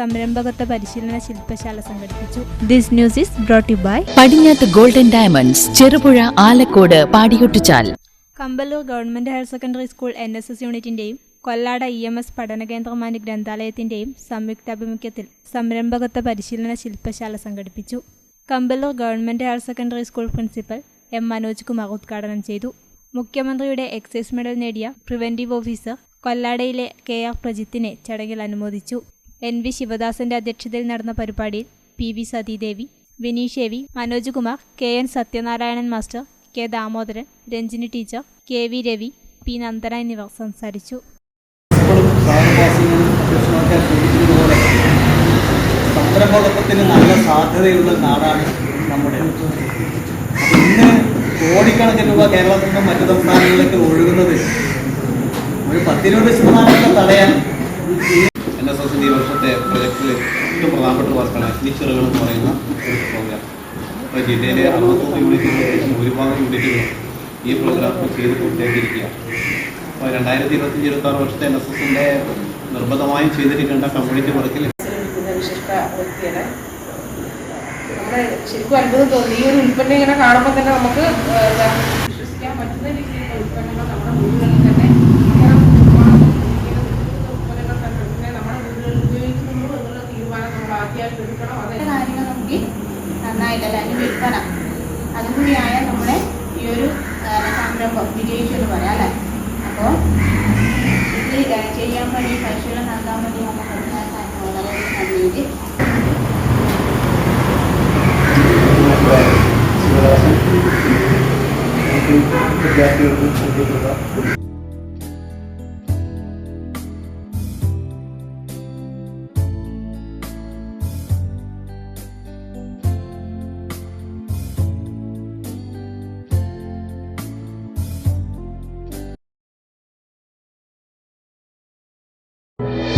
സംരംഭകത്വ പരിശീലന ശില്പശാല സംഘടിപ്പിച്ചു. This news is brought by പടിഞ്ഞാത്ത് golden diamonds Cherupuzha Alakode Padiyottuchal Kamballoor government higher secondary school N S S യൂണിറ്റിന്റെയും Kollada E M S പഠന കേന്ദ്രമാനി ഗ്രന്ഥാലയത്തിന്റെയും സംയുക്താഭിമുഖ്യത്തിൽ സംരംഭകത്വ പരിശീലന ശില്പശാല സംഘടിപ്പിച്ചു. Kamballoor government higher secondary school principal M Manoj Kumar ഉദ്ഘാടനം ചെയ്തു. മുഖ്യമന്ത്രിയുടെ എക്സൈസ് മെഡൽ നേടിയ പ്രിവന്റീവ് ഓഫീസർ കൊല്ലാടയിലെ കെ ആർ പ്രജിത്തിനെ ചടങ്ങിൽ അനുമോദിച്ചു. എൻ വി ശിവദാസന്റെ അധ്യക്ഷതയിൽ നടന്ന പരിപാടിയിൽ P V Sathidevi Vineesh A V Manoj Kumar K N Sathyanarayanan master K Damodaran Ranjini teacher K V Ravi P Nandana എന്നിവർ സംസാരിച്ചു. സംരംഭകത്വത്തിന് നല്ല സാധ്യതയുള്ള നാടാണ് നമ്മുടെ ഇന്ന് കോടിക്കണക്കിന് രൂപ കേരളത്തിൽ നിന്നും മറ്റു സംസ്ഥാനങ്ങളിലേക്ക് ഒഴുകുന്നത് ഒരു പത്തിരുപത് ശതമാനമൊക്കെ തടയാൻ എൻ എസ് എസിന്റെ ഈ വർഷത്തെ പ്രൊജക്റ്റിൽ ഏറ്റവും പ്രധാനപ്പെട്ട വർക്കാണ് അഗ്നിച്ചിറകൾ എന്ന് പറയുന്ന ഒരു പ്രോഗ്രാം അപ്പോൾ ജില്ലയിലെ അറുപത്തൊന്ന് യൂണിറ്റുകളും ഭൂരിഭാഗം യൂണിറ്റുകളും ഈ പ്രോഗ്രാം ചെയ്ത് പൂർത്തിയാക്കിയിരിക്കുക അപ്പോൾ രണ്ടായിരത്തി ഇരുപത്തഞ്ച് ഇരുപത്താറ് വർഷത്തെ എൻ എസ് എസിന്റെ നിർബന്ധമായും ചെയ്തിരിക്കേണ്ട കമ്മ്യൂണിറ്റി വർക്കിൽ ശരിക്കും അത്ഭുതം തോന്നി. ഈ ഒരു ഉൽപ്പന്നം ഇങ്ങനെ കാണുമ്പോൾ തന്നെ നമുക്ക് വിശ്വസിക്കാൻ പറ്റുന്ന രീതിയിലുള്ള ഉൽപ്പന്നങ്ങൾ അത് പല കാര്യങ്ങൾ നമുക്ക് നന്നായിട്ടല്ല അതിന് വിൽപ്പന അതും കൂടിയായ നമ്മുടെ ഈ ഒരു സംരംഭം വിജയിച്ചു എന്ന് പറയാം അല്ലേ? അപ്പോൾ ഇത് ചെയ്യാൻ വേണ്ടി പരിശീലനം നൽകാൻ വേണ്ടി നമുക്ക് വളരെ നന്ദിയുണ്ട് വിദ്യാർത്ഥികൾക്കും നൽകിയിട്ടുള്ള